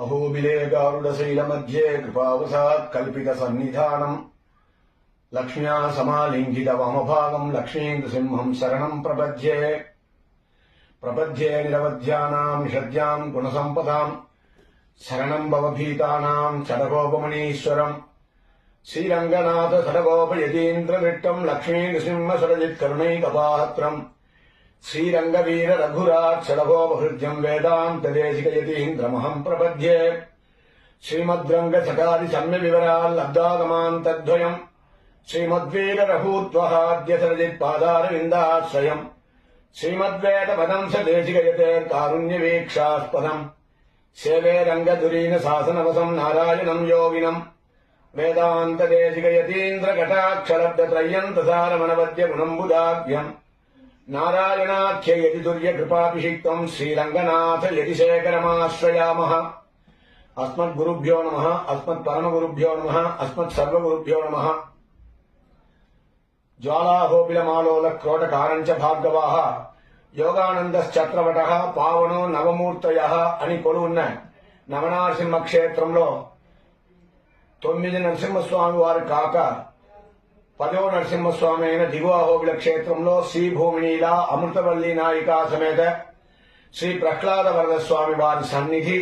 అహోబిలే గారుడశైలమధ్యే కృపావసాత్ కల్పిత సన్నిధానం లక్ష్మ్యా సమాలింగిత వామభాగం లక్ష్మీంద్రసింహం శరణం ప్రపద్యే ప్రపద్యే నిరవధ్యానాం నిషద్యాం గుణసంపదాం శరణం భవభీతానాం చడగోపమణీశ్వరం శ్రీరంగనాథ సడగోపయతీంద్రవిట్టం లక్ష్మీ నృసింహ సరజిత్ శ్రీరంగవీర రఘురాక్షరగోపహృద్యం వేదాంతదేశికయతీంద్రమహం ప్రపద్యే శ్రీమద్రంగ సకాది సమ్య వివరాల్లబ్దాగమాంతద్వయం శ్రీమద్వీర రఘూత్వహాద్య సరజిత్ పాదారవిందాశ్రయం శ్రీమద్వేద పదం సదేశికయతే కారుణ్యవీక్షాస్పదం సేవే రంగధురీన శాసనవసం నారాయణం యోగినం వేదాంతదేశికయతీంద్రఘటాక్షరబ్దత్రయ్యంతసారమనవద్య గుణంబుదాభ్యం నారాయణాఖ్య యది దుర్యకృపాభిషిక్తం శ్రీరంగనాథ యది శేఖరమాశ్రయామః. అస్మద్గురుభ్యో నమ అస్మత్పరమగురుభ్యో నమ అస్మత్సర్వగురుభ్యో నమ. జ్వాలాహోబిలమాలోల క్రోటకారంచ భార్గవాః. యోగానందశ్చక్రవట పావనో నవమూర్తయ అని కొలువున్న నవనారసింహ క్షేత్రంలో తొమ్మిది నరసింహస్వామి వారు కాక పదవ నరసింహస్వామి అయిన దిగువ హోబిల క్షేత్రంలో శ్రీ భూమినీల అమృతవల్లి నాయికా సమేత శ్రీ ప్రహ్లాద వరద స్వామి వారి సన్నిధి